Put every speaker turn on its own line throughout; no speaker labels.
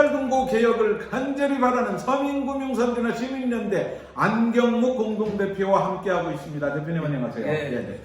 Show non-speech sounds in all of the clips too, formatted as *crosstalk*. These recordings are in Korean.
새마을금고 개혁을 간절히 바라는 서민금융선대나 시민연대 안경무 공동대표와 함께하고 있습니다. 대표님 안녕하세요.
네.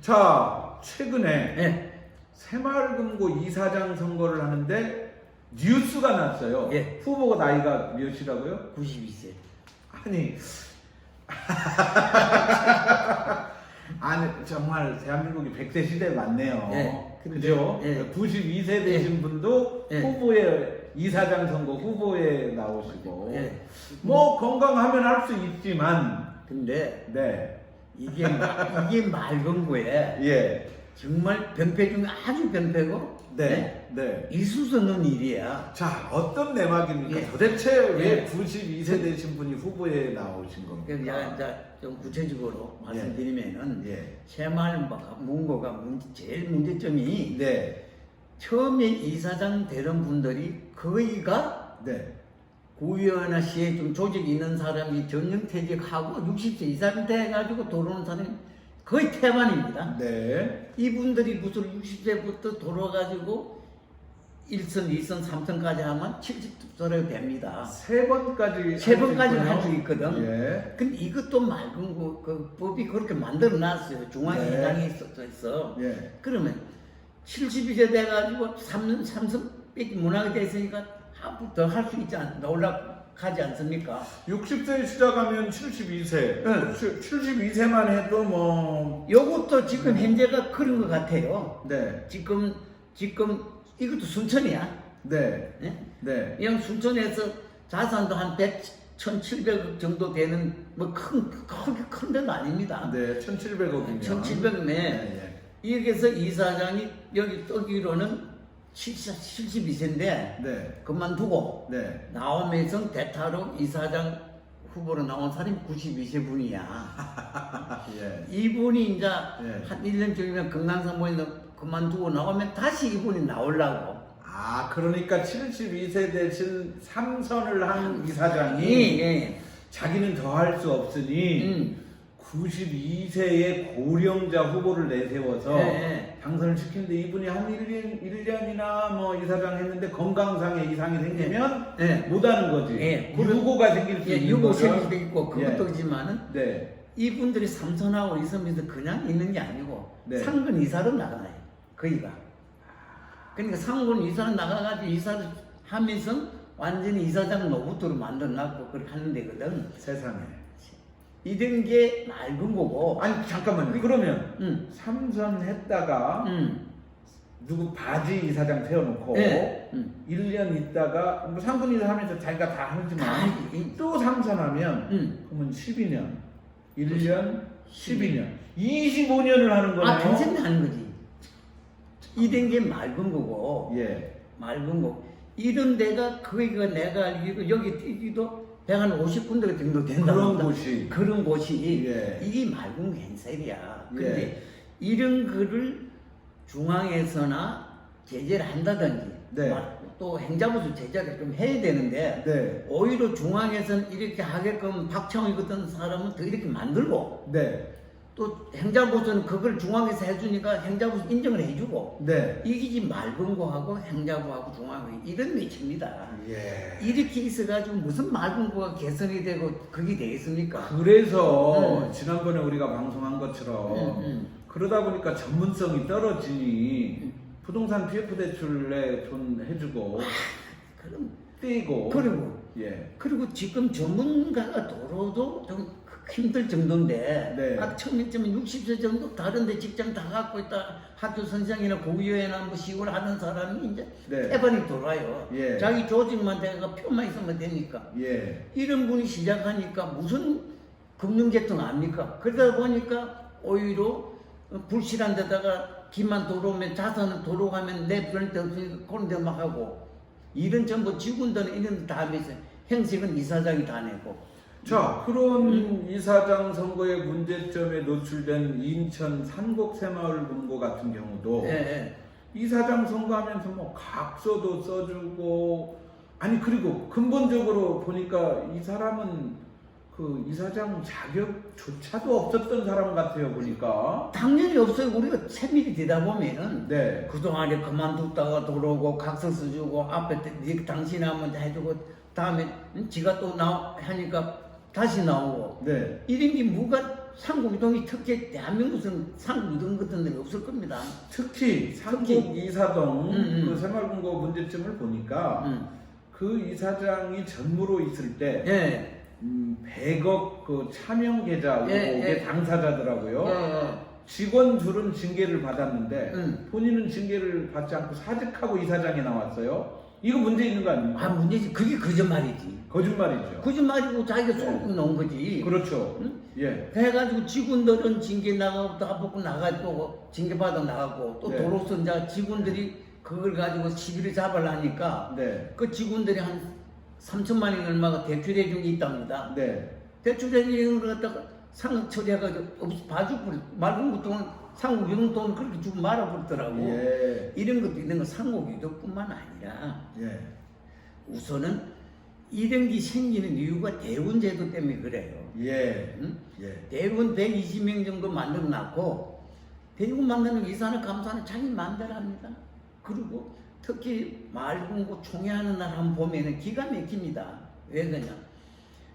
자, 최근에
예,
새마을금고 이사장 선거를 하는데 뉴스가 났어요.
예.
후보가 나이가 몇이라고요?
92세.
아니 *laughs* 아니 정말 대한민국이 100세 시대 맞네요.
예.
그죠?
예.
92세 되신 분도
예.
후보에 이사장 선거 후보에 나오시고
예.
뭐 건강하면 할 수 있지만
근데
네.
이게 마- 이게 맑은 거에
예.
정말 병폐 중에 아주 병폐고
네. 네.
이수서 넣은 일이야.
자, 어떤 내막입니까?
예.
도대체 왜
예.
92세 되신 분이 후보에 나오신 겁니까?
제가 이제 좀 구체적으로 말씀드리면은
예.
새마을 문고가 문제, 제일 문제점이
네.
처음에 이사장 되는 분들이 거의가
네.
구의원이나 시에 좀 조직 있는 사람이 전형퇴직하고 60세 이상 돼가지고 돌아오는 사람이 거의 태반입니다.
네.
이분들이 무슨 60세부터 돌아가지고 1선, 2선, 3선까지 하면 70세가 됩니다.
세 번까지
세 번까지. 할 수 있거든.
예.
근데 이것도 맑은 거, 그 법이 그렇게 만들어 놨어요. 중앙에
네.
해당이 있어 있어.
예.
그러면 72세 돼가지고 3년, 3선 빼기 문화가 됐으니까 한번 더할 수 있지 않, 올라가지 않습니까?
60세 시작하면 72세.
응.
72세만 해도 뭐
요것도 지금 현재가 그런 것 같아요.
네.
지금, 지금 이것도 순천이야.
네.
예?
네.
그냥 순천에서 자산도 한 100, 1700억 정도 되는 뭐 큰, 크게 큰 데는 아닙니다.
네. 1,700억이면
1700네.
네.
여기서 이 사장이 여기 뜨기로는 72세인데
네.
그만두고
네.
나오면서 대타로 이사장 후보로 나온 사람이 92세 분이야. *laughs*
예.
이분이 이제
네.
한 1년 전이면 금강산모에 그만두고 나오면 다시 이분이 나오려고.
아, 그러니까 72세 대신 3선을 한 이사장이
예, 예.
자기는 더 할 수 없으니
음.
92세의 고령자 후보를 내세워서
네.
당선을 시키는데 이분이 한 1년, 1년이나 뭐 이사장 했는데 건강상의 이상이 생기면
네.
못하는 거지.
예.
유고가 생길 수
예,
있는
유고
거죠.
생길 수도 있고 그것도
예.
있지만은
네.
이분들이 삼선하고 있으면서 그냥 있는 게 아니고
네.
상근 이사로 나가요. 거기가. 그러니까 상근 이사로 나가가지고 이사를 하면서 완전히 이사장 노부터로 만들어놨고 그렇게 하는 데거든.
세상에.
이런 게 맑은 거고.
아니 잠깐만요. 그러면
응.
삼선 했다가
응.
누구 바지 이사장 세워놓고
예. 응.
1년 있다가 뭐 상근 이사 하면서 자기가
다다
하지만
이-
또 삼선하면
응.
그러면 12년, 1년, 12년, 25년을 하는 거네요.
아, 평생 하는 거지. 이런 게 맑은 거고.
예,
맑은 거. 이런 데가 거기가 내가 알기로 여기 뛰기도 150군데 정도 된다.
그런 곳이.
그런 곳이
예.
이게 맑은 괜셀이야. 근데
예.
이런 거를 중앙에서나 제재를 한다든지
네.
또 행자부서 제재를 좀 해야 되는데
네,
오히려 중앙에서는 이렇게 하게끔 박창희 같은 사람은 더 이렇게 만들고
네,
또 행자부서는 그걸 중앙에서 해주니까 행자부서 인정을 해주고
네.
지금 맑은 거하고 행자부하고 중앙하고 이런 매치입니다.
예.
이렇게 있어가지고 무슨 거가 개선이 되고 그게 되겠습니까?
그래서
음.
지난번에 우리가 방송한 것처럼
음, 음.
그러다 보니까 전문성이 떨어지니 부동산 PF 대출에 돈 해주고
그럼
떼고
그리고
예,
그리고 지금 전문가가 도로도 좀 힘들 정도인데
네.
아, 처음에쯤은 60세 정도 다른데 직장 다 갖고 있다 학교 선생이나 고유회나 뭐 시골 하는 사람이 이제
네.
태반이 돌아요.
예.
자기 조직만 돼가 표만 있으면 되니까
예,
이런 분이 시작하니까 무슨 금융계통 압니까? 그러다 보니까 오히려 불실한 데다가 기만 들어오면 자산은 들어가면 내데 없으니까 그런 데막 하고 일은 전부 직원들은 이런 데다 하면서 행색은 이사장이 다 내고
자, 그런
음.
이사장 선거의 문제점에 노출된 인천 산곡 새마을 금고 같은 경우도
예, 예.
이사장 선거하면서 뭐 각서도 써주고 아니 그리고 근본적으로 보니까 이 사람은 그 이사장 자격조차도 없었던 사람 같아요 보니까.
당연히 없어요. 우리가 세밀히 되다 보면은
네.
그동안에 그만뒀다가 들어오고 각서서 주고 앞에 때 네, 당신이 한번 해주고 다음에 응? 지가 또 나 하니까 다시 나오고
네.
이런 게 뭐가 상국이동이 특히 대한민국은 상국이동 같은 데는 없을 겁니다.
특히 삼국
특히.
이사동
음, 음.
그 새마을금고 문제점을 보니까
음.
그 이사장이 전무로 있을 때
예.
음, 100억 그 차명 계좌
예, 예.
당사자더라고요.
예.
직원 둘은 징계를 받았는데
음.
본인은 징계를 받지 않고 사직하고 이사장에 나왔어요. 이거 문제 있는 거 아닙니까?
아 문제지. 그게 거짓말이지.
거짓말이죠.
거짓말이고 자기가 쏘고 놓은 거지.
그렇죠.
응?
예.
해가지고 직원들은 징계 나가고 다 벗고 나가고 징계 받아 나가고 또
네.
이제 직원들이 그걸 가지고 시비를 잡으려니까
네.
그 직원들이 한 3천만 원 얼마가 대출해 준 게 있답니다.
네.
대출해 준걸 갖다가 상급 처리해가지고 없이 봐주고 맑은 것동은 이런 돈을 그렇게 주고 말아버리더라고.
예.
이런 것도 있는 건 상급 유도뿐만 아니라
예.
우선은 이런 게 생기는 이유가 대운제도 때문에 그래요.
예.
응?
예.
대군 120명 정도 만들어 놨고 대군 만드는 이사는 감사는 자기 마음대로 합니다. 그리고 특히 말군고 총회하는 날 한번 보면은 기가 막힙니다. 왜 그러냐?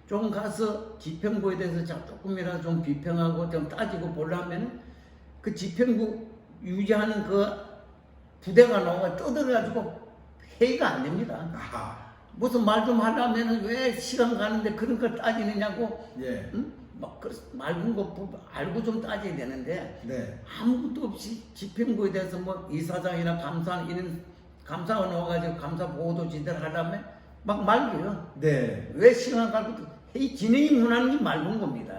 좀 가서 지평구에 대해서 자- 조금이라도 좀 비평하고 좀 따지고 보려면은 그 지평구 유지하는 그 부대가 나와 떠들어가지고 회의가 안 됩니다.
아하.
무슨 말 좀 하려면은 왜 시간 가는데 그런 걸 따지느냐고
예.
응? 막 그, 맑은 거 보- 알고 좀 따져야 되는데
네.
아무것도 없이 집행부에 대해서 뭐 이사장이나 감사 이런 감사가 나와가지고 감사 보고도 지들 하려면 막 말겨요.
네.
왜 시간 가고 이 진행이 문하는 게 맑은 겁니다.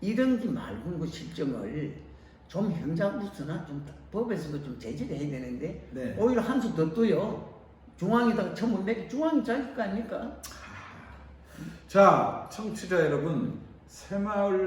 이런 게거 실정을 좀 행자부서나 좀 법에서도 좀 제재를 해야 되는데
네.
오히려 한 수 더 떠요. 중앙에다가 매 중앙이 자기 거 아닙니까?
자, 청취자 여러분,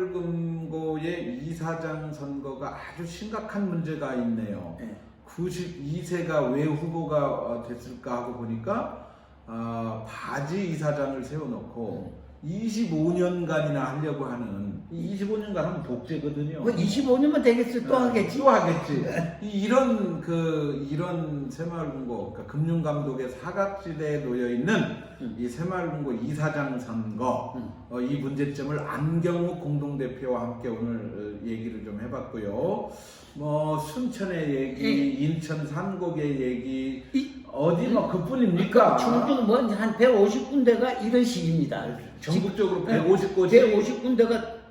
새마을금고의 이사장 선거가 아주 심각한 문제가 있네요.
네.
92세가 왜 후보가 어, 됐을까 하고 보니까 아, 바지 이사장을 세워놓고 25년간이나 하려고 하는 이 25년간 하면 독재거든요.
뭐 25년만 되겠어요. 또 하겠지.
또 하겠지. 이- 이런 그 이런 새마을금고 그러니까 금융감독의 사각지대에 놓여 있는
음.
이 새마을금고 이사장 선거
음.
어, 이 문제점을 안경욱 공동대표와 함께 오늘 어, 얘기를 좀 해봤고요. 뭐 순천의 얘기, 인천 산곡의 얘기
이-
어디 뭐 그뿐입니까?
충북 뭐한 150군데가 이런 식입니다.
전국적으로
네.
150곳이
150군데가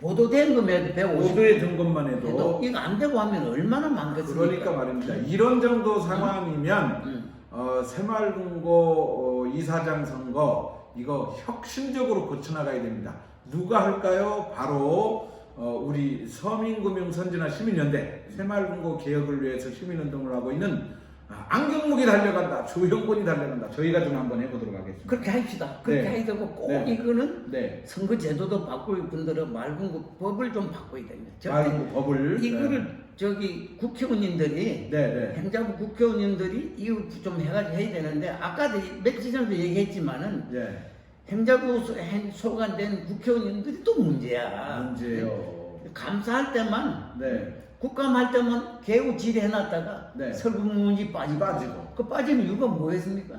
보도된 거면 150.
보도에 든 것만
해도
해도
이거 안 되고 하면 얼마나 많겠습니까?
그러니까 말입니다. 이런 정도 상황이면
음.
어, 새마을금고 어, 이사장 선거 이거 혁신적으로 고쳐나가야 됩니다. 누가 할까요? 바로 어, 우리 서민금융 선진화 시민연대 새마을금고 개혁을 위해서 시민운동을 하고 있는 아, 안경목이 달려간다, 조영곤이 달려간다. 저희가 좀 한번 해보도록 하겠습니다.
그렇게 합시다. 그렇게
네.
해야 되고 꼭
네.
이거는
네,
선거 제도도 바꿀 분들은 맑은 거 법을 좀 바꿔야 됩니다. 절대
말고 법을
이거를 저기 국회의원님들이
네, 네,
행자부 국회의원님들이 이거 좀 해가지고 해야 되는데 아까도 며칠 전에도 얘기했지만은
네,
행자부 소관된 국회의원님들이 또 문제야.
문제요.
감사할 때만
네,
국감할 때만 개우 질해놨다가
네.
설국문이 빠지고
빠지고.
그 빠지는 이유가 뭐겠습니까?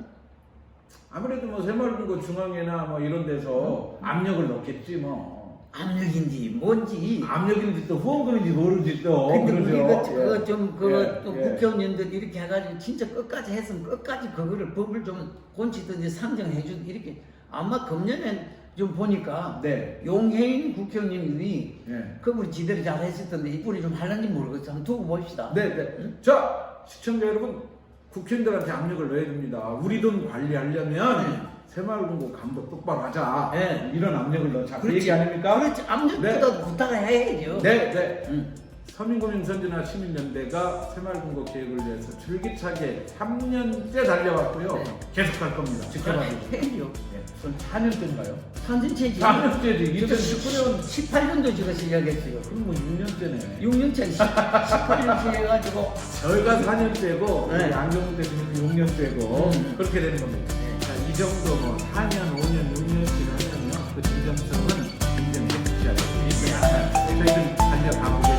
아무래도 뭐 새마을금고 중앙회나 뭐 이런 데서 압력을 넣겠지 뭐.
압력인지 뭔지
압력인지 또 후원금인지 모르지 또
근데. 우리가 그거 좀그
예,
또
예.
국회의원님들 이렇게 해가지고 진짜 끝까지 했으면 끝까지 그거를 법을 좀 곤치든지 상정해 주 이렇게 아마 금년에 좀 보니까
네.
용해인 국회의원님이
네.
그분이 지대로 잘 했었던데 이분이 좀 할는지 모르겠어 한번 두고 봅시다
네, 네. 자, 시청자 여러분, 국회의원들한테 압력을 넣어야 됩니다. 우리 돈 관리하려면
네.
새마을금고 감독 똑바로 하자.
네.
이런 압력을 넣자. 그. 얘기 아닙니까?
그렇지 압력보다 도 부탁을 해야죠
네, 네.
응.
서민금융선진화 시민연대가 새마을금고 계획을 위해서 줄기차게 3년째 달려왔고요.
네.
계속할 겁니다. 지켜봐 주세요. 네. 아, 4년째인가요?
예. 선진체지.
4년째지. 2019년
18년도 제가 시작했어요.
그럼 뭐 6년째네.
6년째, 18년째 해가지고.
저희가 4년째고,
네.
안경대 교수님 6년째고,
음, 음.
그렇게 되는 겁니다.
네.
자, 이 정도 뭐 4년, 5년, 6년씩 하면요. 그 진정성은 굉장히 해주셔야 돼요. 저희들 달려가고.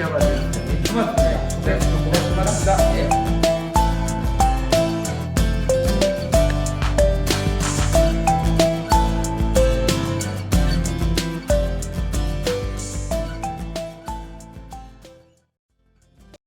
き上ていきます